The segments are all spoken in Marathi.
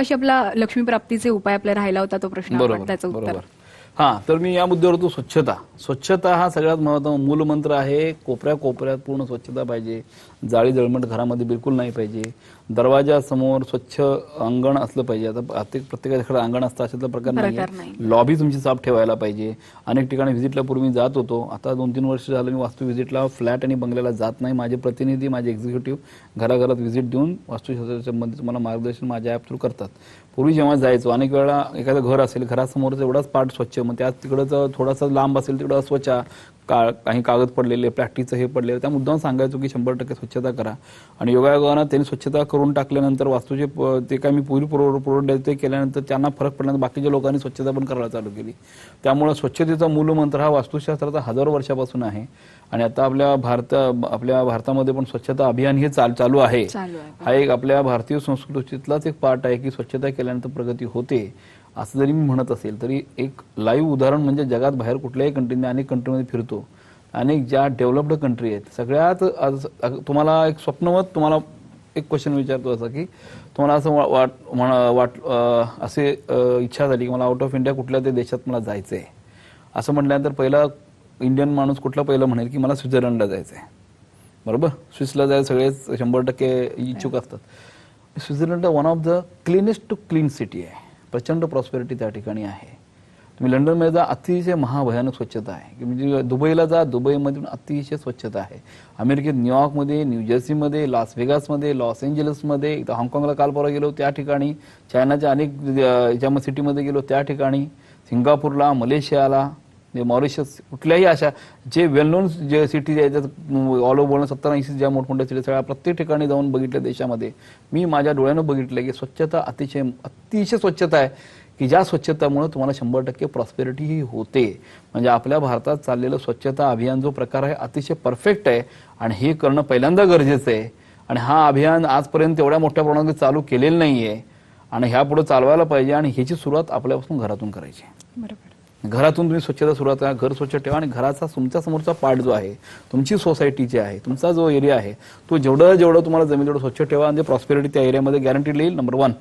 मगाशी आपला लक्ष्मी प्राप्तीचे उपाय आपला राहिला होता तो प्रश्न आपण त्याचं उत्तर. बरोबर. हा तर मी या मुद्द्यावर होतो स्वच्छता. स्वच्छता हा सगळ्यात महत्त्व मूलमंत्र आहे कोपऱ्या कोपऱ्यात पूर्ण स्वच्छता पाहिजे. जाळी जळमट घरामध्ये बिलकुल नाही पाहिजे. दरवाजा समोर स्वच्छ अंगण असलं पाहिजे. आता प्रत्येक प्रत्येकाकडे अंगण असतं अशातला प्रकार नाही. लॉबी तुमची साफ ठेवायला पाहिजे. अनेक ठिकाणी व्हिजिटला पूर्वी जात होतो. आता दोन तीन वर्ष झालं मी वास्तू व्हिजिटला फ्लॅट आणि बंगल्याला जात नाही. माझे प्रतिनिधी माझे एक्झिक्युटिव्ह घराघरात व्हिजिट देऊन वास्तुशास्त्राच्या संबंधित मला मार्गदर्शन माझ्या ॲप थ्रू करतात. पूर्वी जेव्हा जायचो अनेक वेळा एखादं घर असेल घरासमोरच एवढाच पार्ट स्वच्छ मग त्यात तिकडचं थोडासा लांब असेल तिकडं अस्वच्छ का काही कागद पडलेले प्लॅस्टिकचं हे पडलेलं त्या मुद्दाम सांगायचो की शंभर टक्के स्वच्छता करा. आणि योगायोगानं त्यांनी स्वच्छता करून टाकल्यानंतर वास्तूचे ते काय मी पूर्वी पुरव पुरवठे ते केल्यानंतर त्यांना फरक पडल्यानंतर बाकीच्या लोकांनी स्वच्छता पण करायला चालू केली. त्यामुळे स्वच्छतेचा मूलमंत्र हा वास्तुशास्त्राचा हजारो वर्षापासून आहे. आणि आता आपल्या भारत आपल्या भारतामध्ये पण स्वच्छता अभियान हे चाल चालू आहे. हा एक आपल्या भारतीय संस्कृतीतलाच एक पार्ट आहे की स्वच्छता केल्यानंतर प्रगती होते. असं जरी मी म्हणत असेल तरी एक लाईव्ह उदाहरण म्हणजे जगात बाहेर कुठल्याही कंट्रीने अनेक कंट्रीमध्ये फिरतो. अनेक ज्या डेव्हलप्ड कंट्री आहेत सगळ्यात आज- तुम्हाला एक स्वप्नवत तुम्हाला एक क्वेश्चन विचारतो असं की तुम्हाला असं वाट म्हणा- वाट असे इच्छा झाली की मला आउट ऑफ इंडिया कुठल्या तरी देशात मला जायचं आहे असं म्हटल्यानंतर पहिला इंडियन माणूस कुठला पहिला म्हणेल की मला स्वित्झर्लंडला जायचं आहे बरोबर? स्विसला जायला सगळेच शंभर टक्के इच्छुक असतात. Switzerland one of the cleanest too clean city आहे. प्रचंड प्रॉस्पेरिटी त्या ठिकाणी आहे. तुम्ही लंडनमध्ये जा अतिशय महाभयानक स्वच्छता आहे. की म्हणजे दुबईला जा दुबईमध्ये पण अतिशय स्वच्छता आहे. अमेरिकेत न्यूयॉर्कमध्ये न्यूजर्सीमध्ये लॉस वेगासमध्ये लॉस एंजलसमध्ये इथं हाँगकाँगला काल परवा गेलो त्या ठिकाणी. चायनाच्या अनेक ज्या सिटीमध्ये गेलो त्या ठिकाणी. सिंगापूरला मलेशियाला म्हणजे मॉरिशस कुठल्याही अशा जे वेल नोन जे सिटीज आहेत ऑल ओव्हर वर्ल्ड सत्तर ज्या मोठमोठ्या सिटी सगळ्या प्रत्येक ठिकाणी जाऊन बघितल्या देशामध्ये. मी माझ्या डोळ्यानं बघितलं की स्वच्छता अतिशय अतिशय स्वच्छता आहे की ज्या स्वच्छतामुळे तुम्हाला शंभर टक्के प्रॉस्पेरिटी ही होते. म्हणजे आपल्या भारतात चाललेलं स्वच्छता अभियान जो प्रकार आहे अतिशय परफेक्ट आहे आणि हे करणं पहिल्यांदा गरजेचं आहे. आणि हा अभियान आजपर्यंत एवढ्या मोठ्या प्रमाणात चालू केलेलं नाही आहे आणि ह्यापुढे चालवायला पाहिजे आणि ह्याची सुरुवात आपल्यापासून घरातून करायची बरोबर. घरातून तुम्ही स्वच्छता सुरुवात करा घर स्वच्छ ठेवा आणि घराचा तुमच्या समोरचा पार्ट जो आहे तुमची सोसायटी जी आहे तुमचा जो एरिया आहे तो जेवढं जेवढं तुम्हाला जमीन तेवढं स्वच्छ ठेवा आणि प्रॉस्पेरिटी त्या एरियामध्ये गॅरंटी येईल नंबर वन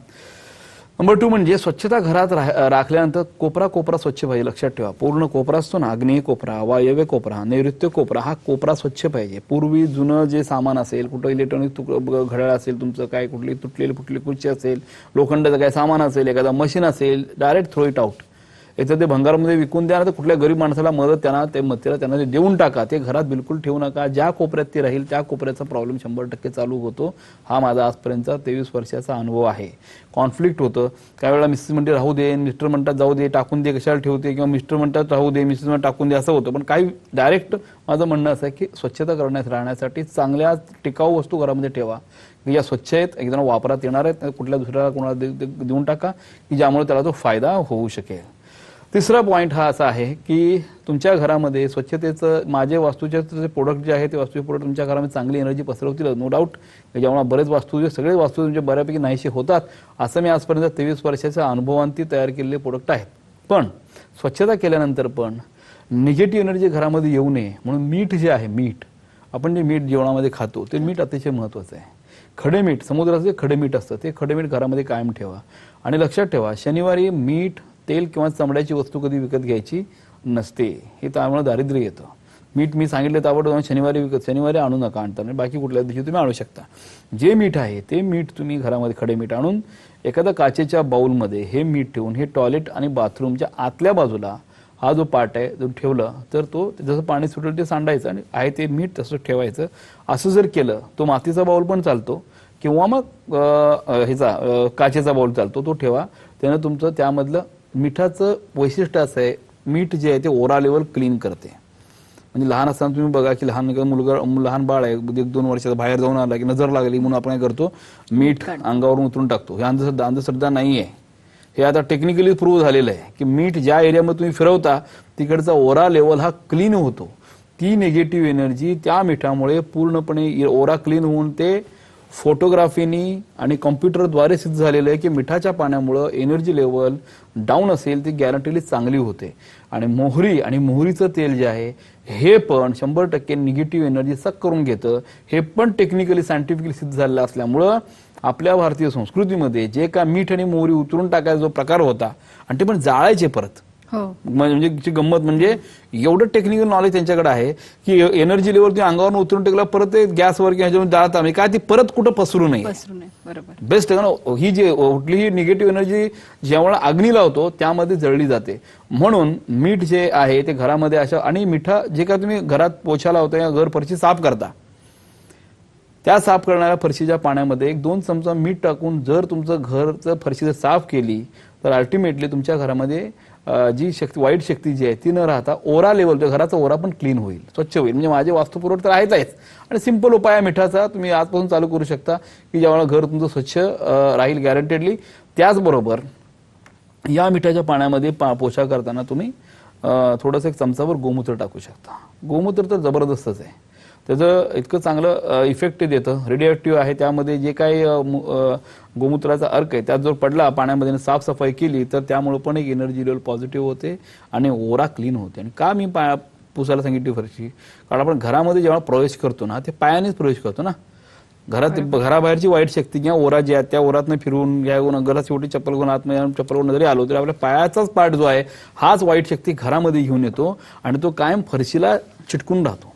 नंबर टू म्हणजे स्वच्छता घरात राह- राखल्यानंतर कोपरा कोपरा स्वच्छ पाहिजे लक्षात ठेवा. पूर्ण कोपरा असतो ना आग्नेय कोपरा वायव्य कोपरा नैऋत्य कोपरा हा कोपरा स्वच्छ पाहिजे. पूर्वी जुनं जे सामान असेल कुठं इलेक्ट्रॉनिक तुक घड्याळ असेल तुमचं काय कुठली तुटलेली फुटली खुर्ची असेल लोखंडाचं काय सामान असेल एखादा मशीन असेल डायरेक्ट थ्रो इट आउट याचं ते भंगारमध्ये विकून द्या ना तर कुठल्या गरीब माणसाला मदत त्यांना ते मतेला त्यांना ते देऊन टाका. ते घरात बिलकुल ठेवू नका. ज्या कोपऱ्यात ते राहील त्या कोपऱ्याचा प्रॉब्लेम शंभर टक्के चालू होतो. हा माझा आजपर्यंतचा तेवीस वर्षाचा अनुभव आहे. कॉन्फ्लिक्ट होतं. काही वेळा मिसेस म्हणते राहू दे. मिस्टर म्हणतात जाऊ दे. टाकून दे कशाला ठेवते? किंवा मिस्टर म्हणतात राहू दे. मिसेस म्हणतात टाकून दे. असं होतं. पण काही डायरेक्ट माझं म्हणणं असं आहे की स्वच्छता करण्यास राहण्यासाठी चांगल्या टिकाऊ वस्तू घरामध्ये ठेवा. की ज्या स्वच्छ आहेत एकदम वापरात येणार आहेत कुठल्या दुसऱ्याला कोणाला दे- देऊन टाका की ज्यामुळे त्याला तो फायदा होऊ शकेल. तिसरा पॉईंट हा असा आहे की तुमच्या घरामध्ये स्वच्छतेचं माझे वास्तूचे जे प्रोडक्ट जे आहे ते वास्तूचे प्रोडक्ट तुमच्या घरामध्ये चांगली एनर्जी पसरवतील नो डाऊट ज्यामुळे बरेच वास्तू जे सगळे वास्तू तुमचे बऱ्यापैकी नाहीसे होतात असं मी आजपर्यंत तेवीस वर्षाच्या अनुभवांती तयार केलेले प्रोडक्ट आहेत. पण स्वच्छता केल्यानंतर पण निगेटिव्ह एनर्जी घरामध्ये येऊ नये म्हणून मीठ जे आहे मीठ आपण जे मीठ जेवणामध्ये खातो ते मीठ अतिशय महत्त्वाचं आहे. खडे मीठ समुद्राचं जे खडे मीठ असतं ते खडे मीठ घरामध्ये कायम ठेवा. आणि लक्षात ठेवा शनिवारी मीठ तेल किंवा चमड्याची वस्तू कधी विकत घ्यायची नसते. हे त्यामुळे दारिद्र्य येतं. मीठ मी सांगितलं ताबडतोब शनिवारी विकत शनिवारी आणू नका आणता. नाही बाकी कुठल्या दिवशी तुम्ही आणू शकता. जे मीठ आहे ते मीठ तुम्ही घरामध्ये खडे मीठ आणून एखाद्या काचेच्या बाऊलमध्ये हे मीठ ठेवून हे टॉयलेट आणि बाथरूमच्या आतल्या बाजूला हा जो पार्ट आहे जो ठेवला तर तो जसं पाणी सुटेल ते सांडायचं आणि आहे ते मीठ तसं ठेवायचं. असं जर केलं तो मातीचा बाऊल पण चालतो किंवा मग ह्याचा काचेचा बाऊल चालतो तो ठेवा. त्यानं तुमचं त्यामधलं मिठाचं वैशिष्ट्य असं आहे मीठ जे आहे ते ओरा लेवल क्लीन करते. म्हणजे लहान असताना तुम्ही बघा की लहान मुलगा लहान बाळ आहे एक दोन वर्षाचा बाहेर जाऊन आला की नजर लागली म्हणून आपण काय करतो मीठ अंगावरून उतरून टाकतो. हे अंधश्रद्धा अंधश्रद्धा नाही आहे हे आता टेक्निकली प्रूव्ह झालेलं आहे की मीठ ज्या एरियामध्ये तुम्ही फिरवता तिकडचा ओरा लेवल हा क्लीन होतो. ती निगेटिव्ह एनर्जी त्या मिठामुळे पूर्णपणे ओरा क्लीन होऊन ते फोटोग्राफीनी आणि कॉम्प्युटरद्वारे सिद्ध झालेलं आहे की मिठाच्या पाण्यामुळं एनर्जी लेवल डाऊन असेल ती गॅरंटीली चांगली होते. आणि मोहरी आणि मोहरीचं तेल जे आहे हे पण शंभर टक्के निगेटिव्ह एनर्जी सक करून घेतं. हे पण टेक्निकली सायंटिफिकली सिद्ध झालेलं असल्यामुळं आपल्या भारतीय संस्कृतीमध्ये जे का मीठ आणि मोहरी उतरून टाकायचा जो प्रकार होता आणि ते पण जाळायचे परत. म्हणजे ची गंमत म्हणजे एवढं टेक्निकल नॉलेज त्यांच्याकडे आहे की एनर्जी लेवल तुम्ही अंगावर उतरून टेकला परत ते गॅसवर किंवा जाळता म्हणजे काय ती परत कुठं पसरू नये. बरोबर. बेस्ट आहे ना ही जी कुठलीही निगेटिव्ह एनर्जी जेव्हा अग्नी लावतो त्यामध्ये जळली जाते. म्हणून मीठ जे आहे ते घरामध्ये अशा आणि मिठा जे काय तुम्ही घरात पोछा लावता या घर फरशी साफ करता. त्या साफ करणाऱ्या फरशीच्या पाण्यामध्ये एक दोन चमचा मीठ टाकून जर तुमचं घरचं फरशी जर साफ केली तर अल्टिमेटली तुमच्या घरामध्ये जी शक्ती वाईट शक्ती जी आहे ती न राहता ओरा लेवल घराचा ओरा पण क्लीन होईल स्वच्छ होईल. म्हणजे माझे वास्तुपुरवठ तर आहेच आहेच आणि सिंपल उपाय आहे मिठाचा तुम्ही आजपासून चालू करू शकता की ज्यावेळेला घर तुमचं स्वच्छ राहील गॅरंटेडली त्याचबरोबर या मिठाच्या पाण्यामध्ये पा पोषा करताना तुम्ही थोडंसं एक चमचावर गोमूत्र टाकू शकता. गोमूत्र तर जबरदस्तच आहे. त्याचं इतकं चांगलं इफेक्ट देतं. रेडिएक्टिव्ह आहे त्यामध्ये जे काही गोमूत्राचा अर्क आहे त्यात जर पडला पाण्यामध्ये साफसफाई केली तर त्यामुळे पण एक एनर्जी लेवल पॉझिटिव्ह होते आणि ओरा क्लीन होते. आणि का मी पाया पुसायला सांगितली फरशी? कारण आपण घरामध्ये जेव्हा प्रवेश करतो ना ते पायानेच प्रवेश करतो ना. घरात घराबाहेरची वाईट शक्ती किंवा ओरा जी आहे त्या ओरातनं फिरून घ्या घरात शेवटी चप्पल घेऊन आतमध्ये चप्पल घेऊन जरी आलो तरी आपल्या पायाचाच पार्ट जो आहे हाच वाईट शक्ती घरामध्ये घेऊन येतो आणि तो कायम फरशीला चिटकून राहतो.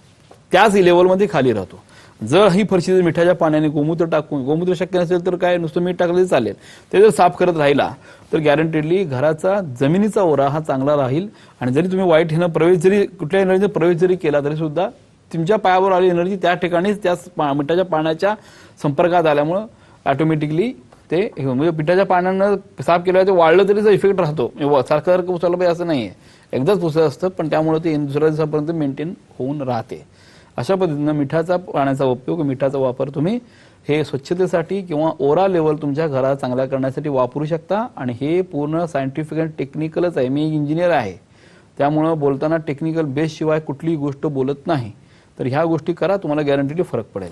त्याच लेवलमध्ये खाली राहतो. जर ही फरशी जर मिठाच्या पाण्याने गोमूत्र टाकून गोमूत्र शक्य नसेल तर काय? नुसतं मीठ टाकलं चालेल. ते जर साफ करत राहिला तर गॅरंटेडली घराचा जमिनीचा ओरा हा चांगला राहील. आणि जरी तुम्ही वाईट ह्यानं प्रवेश जरी कुठल्या एनर्जीने प्रवेश जरी केला तरी सुद्धा तुमच्या पायावर आली एनर्जी त्या ठिकाणीच त्या पा- मिठाच्या पाण्याच्या संपर्कात आल्यामुळं ऑटोमॅटिकली ते म्हणजे पिठाच्या पाण्यानं साफ केल्यावर ते वाढलं तरी इफेक्ट राहतो. सारखं सारखं पुसायला पाहिजे असं नाही आहे एकदाच पुसत असतं पण त्यामुळे ते दुसऱ्या दिवसापर्यंत मेंटेन होऊन राहते. अशा पद्धतीनं मिठाचा पाण्याचा उपयोग मिठाचा वापर तुम्ही हे स्वच्छतेसाठी किंवा ओरा लेवल तुमच्या घरात चांगला करण्यासाठी वापरू शकता. आणि हे पूर्ण सायंटिफिक आणि टेक्निकलच आहे. मी इंजिनियर आहे. त्यामुळं बोलताना टेक्निकल बेसशिवाय कुठलीही गोष्ट बोलत नाही. तर ह्या गोष्टी करा तुम्हाला गॅरंटीली फरक पडेल.